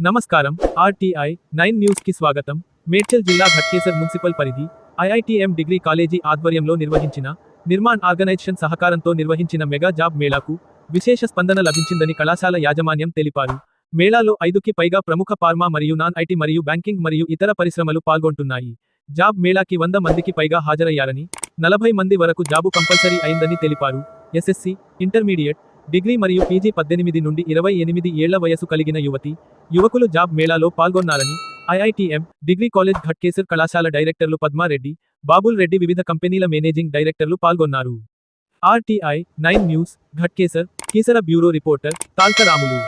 నమస్కారం. RTI nine న్యూస్కి స్వాగతం. మేడ్చల్ జిల్లా ఘట్కేసర్ మున్సిపల్ పరిధి ఐఐటిఎం డిగ్రీ కాలేజీ ఆధ్వర్యంలో నిర్వహించిన నిర్మాణ్ ఆర్గనైజేషన్ సహకారంతో నిర్వహించిన మెగా జాబ్ మేళాకు విశేష స్పందన లభించిందని కళాశాల యాజమాన్యం తెలిపారు. మేళాలో ఐదుకి పైగా ప్రముఖ ఫార్మా మరియు నాన్ ఐటీ మరియు బ్యాంకింగ్ మరియు ఇతర పరిశ్రమలు పాల్గొంటున్నాయి. జాబ్ మేళాకి వంద మందికి పైగా హాజరయ్యారని నలభై మంది వరకు జాబు కంపల్సరీ అయిందని తెలిపారు. ఎస్ఎస్సి ఇంటర్మీడియట్ డిగ్రీ మరియు పీజీ పద్దెనిమిది నుండి ఇరవై ఎనిమిది ఏళ్ళ వయసు కలిగిన యువతి యువకులు జాబ్ మేళాలో పాల్గొన్నారని ఐఐటిఎం డిగ్రీ కాలేజ్ ఘట్కేసర్ కళాశాల డైరెక్టర్లు పద్మారెడ్డి బాబుల్ రెడ్డి వివిధ కంపెనీల మేనేజింగ్ డైరెక్టర్లు పాల్గొన్నారు. RTI nine news Ghatkesar Keesara bureau reporter Talkaramulu.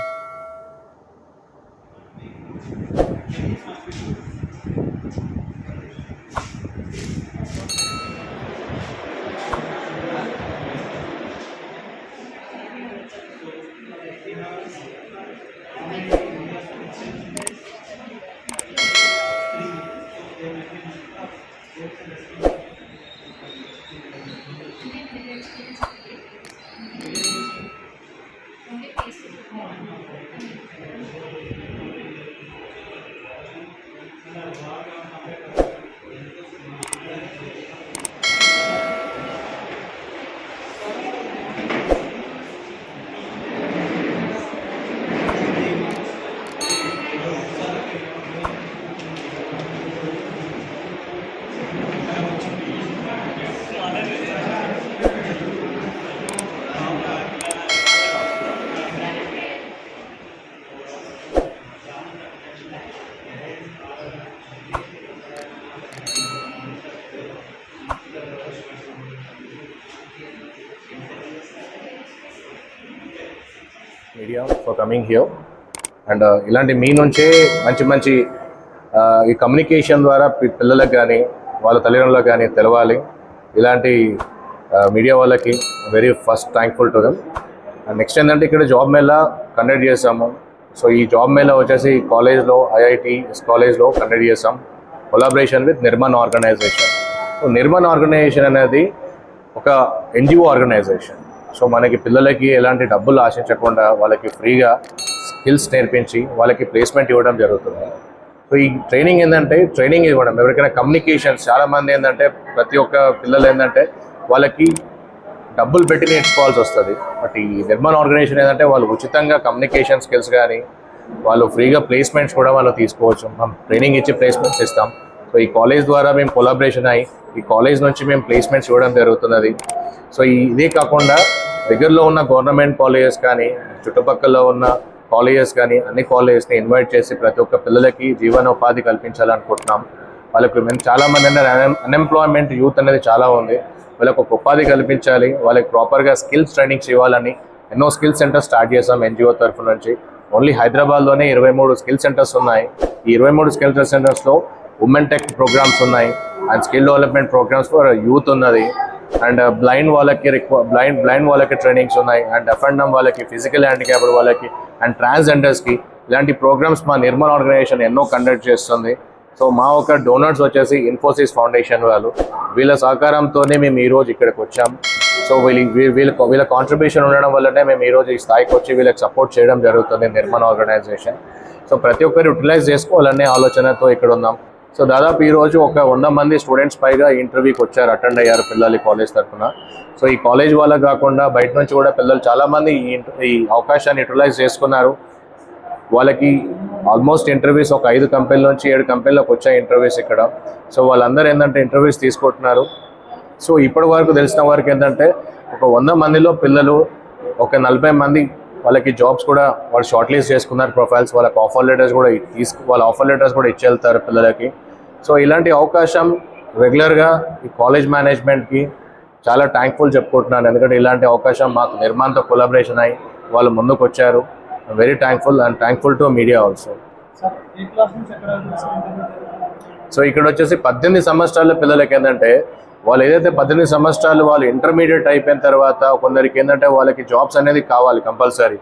Obrigado. Media for coming here and ఇలాంటి మీ నుంచే మంచి మంచి ఈ కమ్యూనికేషన్ ద్వారా పిల్లలకు కానీ వాళ్ళ తల్లిదండ్రులకు కానీ తెలవాలి. ఇలాంటి మీడియా వాళ్ళకి very first thankful to them and next ఏంటంటే ఇక్కడ జాబ్ మేళా కండక్ట్ చేసాము సో ఈ జాబ్ మేళా వచ్చేసి కాలేజ్లో ఐఐటి కాలేజ్లో కండక్ట్ చేసాం collaboration with Nirman organisation so Nirman organisation అనేది ఒక ఎన్జిఓ ఆర్గనైజేషన్ సో మనకి పిల్లలకి ఎలాంటి డబ్బులు ఆశించకుండా వాళ్ళకి ఫ్రీగా స్కిల్స్ నేర్పించి వాళ్ళకి ప్లేస్మెంట్ ఇవ్వడం జరుగుతుంది. సో ఈ ట్రైనింగ్ ఏంటంటే ట్రైనింగ్ ఇవ్వడం. ఎవరికైనా కమ్యూనికేషన్స్ చాలామంది ఏంటంటే ప్రతి ఒక్క పిల్లలు ఏంటంటే వాళ్ళకి డబ్బులు పెట్టి నేర్చుకోవాల్సి వస్తుంది. బట్ ఈ నిర్మాణ ఆర్గనైజేషన్ ఏంటంటే వాళ్ళు ఉచితంగా కమ్యూనికేషన్ స్కిల్స్ కానీ వాళ్ళు ఫ్రీగా ప్లేస్మెంట్స్ కూడా వాళ్ళు తీసుకోవచ్చు. మనం ట్రైనింగ్ ఇచ్చి ప్లేస్మెంట్స్ ఇస్తాం. సో ఈ కాలేజ్ ద్వారా మేము కొలాబరేషన్ అయ్యి ఈ కాలేజ్ నుంచి మేము ప్లేస్మెంట్స్ ఇవ్వడం జరుగుతున్నది. సో ఇదే కాకుండా దగ్గరలో ఉన్న గవర్నమెంట్ కాలేజెస్ కానీ చుట్టుపక్కల ఉన్న కాలేజెస్ కానీ అన్ని కాలేజెస్ని ఇన్వైట్ చేసి ప్రతి ఒక్క పిల్లలకి జీవనోపాధి కల్పించాలనుకుంటున్నాం. వాళ్ళకు మేము చాలామంది అన్ఎంప్లాయ్మెంట్ యూత్ అనేది చాలా ఉంది. వాళ్ళకు ఒక ఉపాధి కల్పించాలి. వాళ్ళకి ప్రాపర్గా స్కిల్స్ ట్రైనింగ్స్ ఇవ్వాలని ఎన్నో స్కిల్ సెంటర్స్ స్టార్ట్ చేసాం ఎన్జిఓ తరఫు నుంచి. ఓన్లీ హైదరాబాద్లోనే ఇరవై మూడు స్కిల్ సెంటర్స్ ఉన్నాయి. ఈ ఇరవై మూడు స్కిల్ సెంటర్స్లో ఉమెన్ టెక్ ప్రోగ్రామ్స్ ఉన్నాయి. And skill development programmes for youth ఉన్నది. అండ్ బ్లైండ్ వాళ్ళకి రిక్వ బ్లైండ్ బ్లైండ్ వాళ్ళకి ట్రైనింగ్స్ ఉన్నాయి. అండ్ ఎఫ్ఎండ్ఎం వాళ్ళకి ఫిజికల్ హ్యాండిక్యాప్డ్ వాళ్ళకి అండ్ ట్రాన్స్జెండర్స్కి ఇలాంటి ప్రోగ్రామ్స్ మా నిర్మల్ ఆర్గనైజేషన్ ఎన్నో కండక్ట్ చేస్తుంది. సో మా ఒక డోనర్స్ వచ్చేసి ఇన్ఫోసిస్ ఫౌండేషన్ వాళ్ళు. వీళ్ళ సహకారంతోనే మేము ఈరోజు ఇక్కడికి వచ్చాం. సో వీళ్ళ వీ- వీళ్ళ వీళ్ళ కాంట్రిబ్యూషన్ ఉండడం వల్లనే మేము ఈరోజు ఈ స్థాయికి వచ్చి వీళ్ళకి సపోర్ట్ చేయడం జరుగుతుంది నిర్మల్ ఆర్గనైజేషన్. సో ప్రతి ఒక్కరు యూటిలైజ్ చేసుకోవాలనే ఆలోచనతో ఇక్కడ ఉన్నాం. సో దాదాపు ఈరోజు ఒక వంద మంది స్టూడెంట్స్ పైగా ఇంటర్వ్యూకి వచ్చారు అటెండ్ అయ్యారు పిల్లలు ఈ కాలేజ్ తరఫున. సో ఈ కాలేజ్ వాళ్ళకి కాకుండా బయట నుంచి కూడా పిల్లలు చాలామంది ఈ ఈ అవకాశాన్ని యూటిలైజ్ చేసుకున్నారు. వాళ్ళకి ఆల్మోస్ట్ ఇంటర్వ్యూస్ ఒక ఐదు కంపెనీల నుంచి ఏడు కంపెనీలకు వచ్చాయి ఇంటర్వ్యూస్ ఇక్కడ. సో వాళ్ళందరూ ఏంటంటే ఇంటర్వ్యూస్ తీసుకుంటున్నారు. సో ఇప్పటి వరకు తెలిసిన వరకు ఏంటంటే ఒక వంద మందిలో పిల్లలు ఒక నలభై మంది వాళ్ళకి జాబ్స్ కూడా వాళ్ళు షార్ట్ లిస్ట్ చేసుకున్నారు ప్రొఫైల్స్ వాళ్ళకి ఆఫర్ లెటర్స్ కూడా తీసుకు వాళ్ళ ఆఫర్ లెటర్స్ కూడా ఇచ్చి వెళ్తారు పిల్లలకి. సో ఇలాంటి అవకాశం రెగ్యులర్గా ఈ కాలేజ్ మేనేజ్మెంట్కి చాలా థ్యాంక్ఫుల్ చెప్పుకుంటున్నాను. ఎందుకంటే ఇలాంటి అవకాశం మాకు నిర్మాణంతో కొలాబరేషన్ అయ్యి వాళ్ళు ముందుకు వచ్చారు very thankful and thankful to media also? So ఇక్కడ వచ్చేసి పద్దెనిమిది సంవత్సరాల పిల్లలకి ఏంటంటే వాళ్ళు ఏదైతే పద్దెనిమిది సంవత్సరాలు వాళ్ళు ఇంటర్మీడియట్ అయిపోయిన తర్వాత కొందరికి ఏంటంటే వాళ్ళకి జాబ్స్ అనేది కావాలి కంపల్సరీ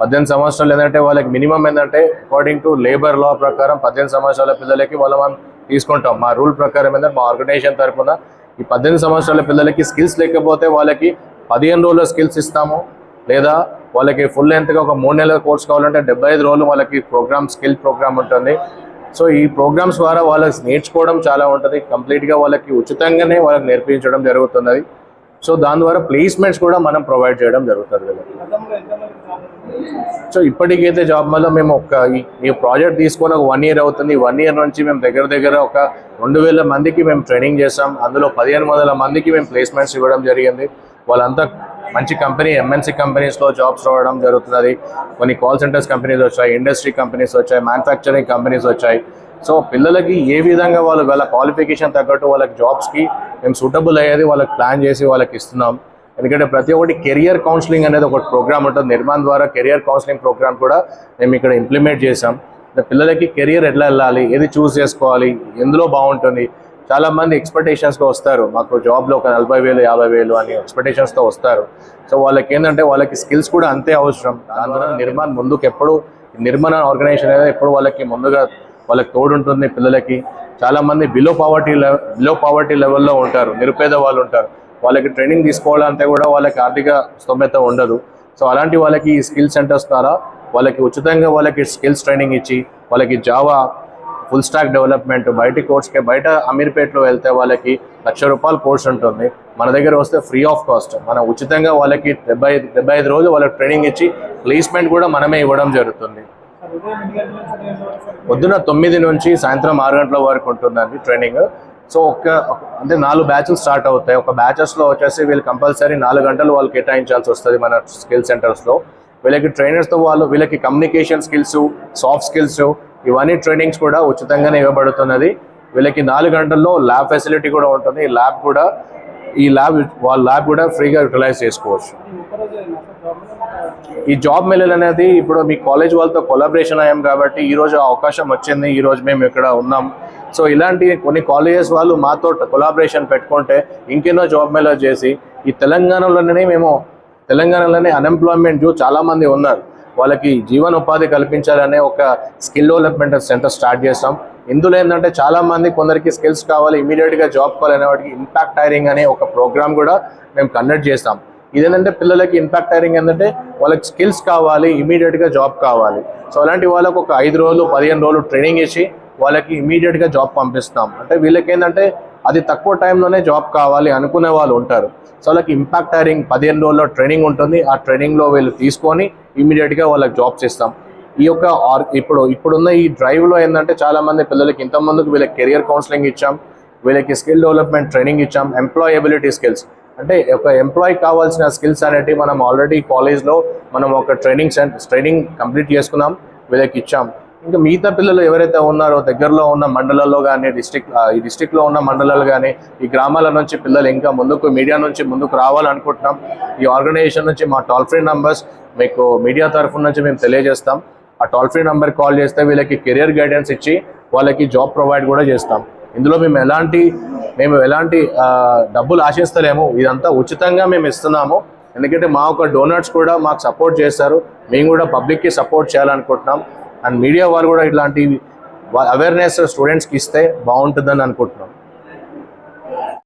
పద్దెనిమిది సంవత్సరాలు ఏంటంటే వాళ్ళకి మినిమం ఏంటంటే అకార్డింగ్ టు లేబర్ లా ప్రకారం పద్దెనిమిది సంవత్సరాల పిల్లలకి వాళ్ళు మనం తీసుకుంటాం. మా రూల్ ప్రకారం ఏంటంటే మా ఆర్గనైజేషన్ తరఫున ఈ పద్దెనిమిది సంవత్సరాల పిల్లలకి స్కిల్స్ లేకపోతే వాళ్ళకి పదిహేను రోజుల స్కిల్స్ ఇస్తాము. లేదా వాళ్ళకి ఫుల్ లెంత్గా ఒక మూడు నెలల కోర్స్ కావాలంటే డెబ్బై ఐదు రోజులు వాళ్ళకి ప్రోగ్రామ్ స్కిల్ ప్రోగ్రామ్ ఉంటుంది. సో ఈ ప్రోగ్రామ్స్ ద్వారా వాళ్ళకి నేర్చుకోవడం చాలా ఉంటుంది. కంప్లీట్గా వాళ్ళకి ఉచితంగానే వాళ్ళకి నేర్పించడం జరుగుతున్నది. సో దాని ద్వారా ప్లేస్మెంట్స్ కూడా మనం ప్రొవైడ్ చేయడం జరుగుతుంది వీళ్ళకి గతంలో ఎంతమంది జాబ్ సో ఇప్పటికైతే జాబ్ వల్ల మేము ఒక ఈ- ఈ ప్రాజెక్ట్ తీసుకొని ఒక వన్ ఇయర్ అవుతుంది. వన్ ఇయర్ నుంచి మేము దగ్గర దగ్గర ఒక రెండు వేల మందికి మేము ట్రైనింగ్ చేసాం అందులో పదిహేను వందల మందికి మేము ప్లేస్మెంట్స్ ఇవ్వడం జరిగింది. వాళ్ళంతా మంచి కంపెనీ ఎంఎన్సీ కంపెనీస్లో జాబ్స్ రావడం జరుగుతున్నది. కొన్ని కాల్ సెంటర్స్ కంపెనీస్ వచ్చాయి ఇండస్ట్రీ కంపెనీస్ వచ్చాయి మ్యానుఫ్యాక్చరింగ్ కంపెనీస్ వచ్చాయి. సో పిల్లలకి ఏ విధంగా వాళ్ళు వాళ్ళ క్వాలిఫికేషన్ తగ్గట్టు వాళ్ళకి జాబ్స్కి మేము సూటబుల్ అయ్యేది వాళ్ళకి ప్లాన్ చేసి వాళ్ళకి ఇస్తున్నాం. ఎందుకంటే ప్రతి ఒక్కటి కెరియర్ కౌన్సిలింగ్ అనేది ఒక ప్రోగ్రామ్ ఉంటుంది. నిర్మాణ్ ద్వారా కెరియర్ కౌన్సిలింగ్ ప్రోగ్రామ్ కూడా మేము ఇక్కడ ఇంప్లిమెంట్ చేసాం పిల్లలకి కెరియర్ ఎట్లా వెళ్ళాలి ఏది చూస్ చేసుకోవాలి ఎందులో బాగుంటుంది. చాలామంది ఎక్స్పెక్టేషన్స్తో వస్తారు. మాకు జాబ్లో ఒక నలభై వేలు యాభై వేలు అని ఎక్స్పెక్టేషన్స్తో వస్తారు. సో వాళ్ళకి ఏంటంటే వాళ్ళకి స్కిల్స్ కూడా అంతే అవసరం. దానివల్ల నిర్మాణ్ ముందుకు ఎప్పుడు నిర్మాణ ఆర్గనైజేషన్ అనేది ఎప్పుడు వాళ్ళకి ముందుగా వాళ్ళకి తోడుంటుంది పిల్లలకి. చాలామంది below poverty level below poverty లెవెల్లో ఉంటారు. నిరుపేద వాళ్ళు ఉంటారు. వాళ్ళకి ట్రైనింగ్ తీసుకోవాలంటే కూడా వాళ్ళకి ఆర్థిక స్తోమత ఉండదు. సో అలాంటి వాళ్ళకి ఈ స్కిల్ సెంటర్స్ ద్వారా వాళ్ళకి ఉచితంగా వాళ్ళకి స్కిల్స్ ట్రైనింగ్ ఇచ్చి వాళ్ళకి జావా ఫుల్ స్టాక్ డెవలప్మెంట్ బయట కోర్స్కి బయట అమీర్పేటలో వెళ్తే వాళ్ళకి లక్ష రూపాయల కోర్స్ ఉంటుంది. మన దగ్గర వస్తే ఫ్రీ ఆఫ్ కాస్ట్ మనం ఉచితంగా వాళ్ళకి డెబ్బై డెబ్బై ఐదు రోజులు వాళ్ళకి ట్రైనింగ్ ఇచ్చి ప్లేస్మెంట్ కూడా మనమే ఇవ్వడం జరుగుతుంది. పొద్దున తొమ్మిది నుంచి సాయంత్రం ఆరు గంటల వరకు ఉంటుందండి ట్రైనింగ్ సో ఒక అంటే నాలుగు బ్యాచెస్ స్టార్ట్ అవుతాయి. ఒక బ్యాచెస్లో వచ్చేసి వీళ్ళు కంపల్సరీ నాలుగు గంటలు వాళ్ళు కేటాయించాల్సి వస్తుంది మన స్కిల్ సెంటర్స్లో వీళ్ళకి ట్రైనర్స్తో వాళ్ళు వీళ్ళకి కమ్యూనికేషన్ స్కిల్స్ సాఫ్ట్ స్కిల్స్ ఇవన్నీ ట్రైనింగ్స్ కూడా ఉచితంగానే ఇవ్వబడుతున్నది. వీళ్ళకి నాలుగు గంటల్లో ల్యాబ్ ఫెసిలిటీ కూడా ఉంటుంది. ఈ ల్యాబ్ కూడా ఈ ల్యాబ్ వాళ్ళ ల్యాబ్ కూడా ఫ్రీగా యూటిలైజ్ చేసుకోవచ్చు. ఈ జాబ్ ఈ అనేది ఇప్పుడు మీ కాలేజ్ వాళ్ళతో కొలాబరేషన్ అయ్యాం కాబట్టి ఈరోజు ఆ అవకాశం వచ్చింది. ఈరోజు మేము ఇక్కడ ఉన్నాం. సో ఇలాంటి కొన్ని కాలేజెస్ వాళ్ళు మాతో కొలాబరేషన్ పెట్టుకుంటే ఇంకెన్నో జాబ్ మెయిల్ చేసి ఈ తెలంగాణలోనే మేము తెలంగాణలోనే అన్ఎంప్లాయ్మెంట్ చాలామంది ఉన్నారు. వాళ్ళకి జీవనోపాధి కల్పించాలనే ఒక స్కిల్ డెవలప్మెంట్ సెంటర్ స్టార్ట్ చేస్తాం. ఇందులో ఏంటంటే చాలామంది కొందరికి స్కిల్స్ కావాలి ఇమీడియట్గా జాబ్ కావాలనే వాటికి ఇంపాక్ట్ హైరింగ్ అనే ఒక ప్రోగ్రామ్ కూడా మేము కండక్ట్ చేస్తాం. ఇదేంటంటే పిల్లలకి ఇంపాక్ట్ హైరింగ్ ఏంటంటే వాళ్ళకి స్కిల్స్ కావాలి ఇమీడియట్గా జాబ్ కావాలి. సో అలాంటి వాళ్ళకి ఒక ఐదు రోజులు పదిహేను రోజులు ట్రైనింగ్ ఇచ్చి వాళ్ళకి ఇమీడియట్గా జాబ్ పంపిస్తాం. అంటే వీళ్ళకి ఏంటంటే అది తక్కువ టైంలోనే జాబ్ కావాలి అనుకునే వాళ్ళు ఉంటారు. సో వాళ్ళకి ఇంపాక్ట్ హైరింగ్ పదిహేను రోజుల్లో ట్రైనింగ్ ఉంటుంది. ఆ ట్రైనింగ్లో వీళ్ళు తీసుకొని ఇమీడియట్గా వాళ్ళకి జాబ్స్ ఇస్తాం ఈ యొక్క ఆర్- ఇప్పుడు ఇప్పుడున్న ఈ డ్రైవ్లో ఏంటంటే చాలామంది పిల్లలకి ఇంతమందికి వీళ్ళకి కెరియర్ కౌన్సిలింగ్ ఇచ్చాం. వీళ్ళకి స్కిల్ డెవలప్మెంట్ ట్రైనింగ్ ఇచ్చాం. ఎంప్లాయబిలిటీ స్కిల్స్ అంటే ఒక ఎంప్లాయీ కావాల్సిన స్కిల్స్ అనేటివి మనం ఆల్రెడీ కాలేజ్లో మనం ఒక ట్రైనింగ్ సెంటర్ ట్రైనింగ్ కంప్లీట్ చేసుకున్నాం. వీళ్ళకి ఇచ్చాం. ఇంకా మిగతా పిల్లలు ఎవరైతే ఉన్నారో దగ్గరలో ఉన్న మండలాల్లో కానీ డిస్టిక్ ఈ డిస్టిక్లో ఉన్న మండలాలు కానీ ఈ గ్రామాల నుంచి పిల్లలు ఇంకా ముందుకు మీడియా నుంచి ముందుకు రావాలనుకుంటున్నాం. ఈ ఆర్గనైజేషన్ నుంచి మా టోల్ ఫ్రీ నంబర్స్ మీకు మీడియా తరఫు నుంచి మేము తెలియజేస్తాం. ఆ టోల్ ఫ్రీ నంబర్ కాల్ చేస్తే వీళ్ళకి కెరియర్ గైడెన్స్ ఇచ్చి వాళ్ళకి జాబ్ ప్రొవైడ్ కూడా చేస్తాం. ఇందులో మేము ఎలాంటి మేము ఎలాంటి డబ్బులు ఆశిస్తలేము. ఇదంతా ఉచితంగా మేము ఇస్తున్నాము. ఎందుకంటే మా ఒక డోనర్స్ కూడా మాకు సపోర్ట్ చేస్తారు మేము కూడా పబ్లిక్కి సపోర్ట్ చేయాలనుకుంటున్నాం. అండ్ మీడియా వాళ్ళు కూడా ఇట్లాంటి అవేర్నెస్ స్టూడెంట్స్కి ఇస్తే బాగుంటుందని అనుకుంటున్నాం.